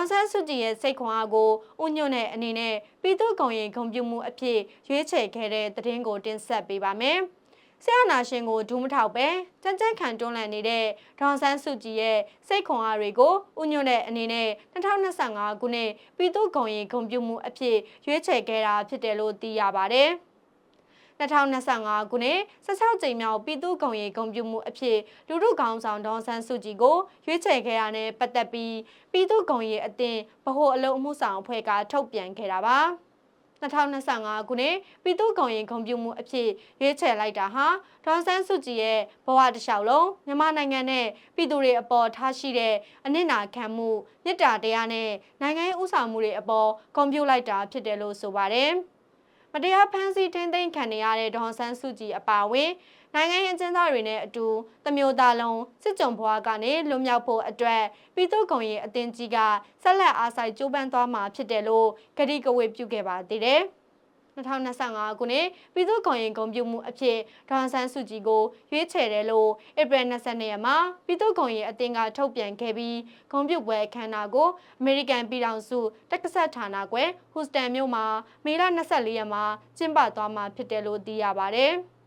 င်ဆန်းစုကြည်ရဲ့စိတ်ခွန်အားကိုဥညွန့်တဲ့အနေနဲ့ပြည်သူ့ဂုံရင်ဂုံပြူမှုအဖြစ်ရွေးချယ်ခဲ့တဲ့သတင်းကိုတင်ဆက်ပေးပါမယ်။ဆရာနာရှင်ကိုဒူးမထောက်ပဲကြမ်းကြမ်းခံတွန်းလှန်နေတဲ့ဒေါန်ဆန်းစုကြည်ရဲ့စိတ်ခွန်အားတွေကိုဥညွန့်တဲ့အနေနဲ့2025ခုနှစ်ပြည်သူ့ဂုံရင်ဂုံပြူမှုအဖြစ်ရွေးချယ်ခဲ့တာဖြစ်တယ်လို့သိရပါတယ်။ 2025ခုနှစ်16ကြိမ်မြောက်ပြည်သူ့ဂုံရီဂုံပြူမှုအဖြစ်လူထုခေါင်းဆောင်ဒေါန်ဆန်းစုကြည်ကိုရွေးချယ်ခဲ့ရတဲ့ပတ်သက်ပြီးပြည်သူ့ဂုံရီအသင်းဗဟိုအလုံအမှုဆောင်အဖွဲ့ကထုတ်ပြန်ခဲ့တာပါ2025ခုနှစ်ပြည်သူ့ဂုံရင်ဂုံပြူမှုအဖြစ်ရွေးချယ်လိုက်တာဟာဒေါန်ဆန်းစုကြည်ရဲ့ဘဝတစ်လျှောက်လုံးမြန်မာနိုင်ငံနဲ့ပြည်သူတွေအပေါ်ထားရှိတဲ့အနစ်နာခံမှုမေတ္တာတရားနဲ့နိုင်ငံရေးဥဆောင်မှုတွေအပေါ်ဂုဏ်ပြုလိုက်တာဖြစ်တယ်လို့ဆိုပါတယ်။ မတရားဖမ်းဆီးထိန်းသိမ်းခံနေရတဲ့ဒေါန်ဆန်းစုကြည်အပါအဝင်နိုင်ငံရေးအကျဉ်းသားတွေနဲ့အတူတမျိုးသားလုံးစစ်ကြုံဘွားကနေလွတ်မြောက်ဖို့အတွက်ပြည်သူ့ဂုံရီအသင်းကြီးကဆက်လက်အားစိုက်ကြိုးပမ်းသွားမှာဖြစ်တယ်လို့ကတိကဝတ်ပြုခဲ့ပါသေးတယ်။ 2025ခုနှစ်ပြည်သူ့ကွန်ရင်ဂုံပြုမှုအဖြစ်ဒေါန်ဆန်းစုကြည်ကိုရွေးချယ်တယ်လို့ဧပြီ22ရက်မှာပြည်သူ့ကွန်ရင်အသင်းကထုတ်ပြန်ခဲ့ပြီးဂုံပြုပွဲအခမ်းအနားကိုအမေရိကန်ပြည်ထောင်စုတက္ကဆက်ဌာနကွယ်ဟူစတန်မြို့မှာမေလ24ရက်မှာကျင်းပသွားမှာဖြစ်တယ်လို့သိရပါဗျ။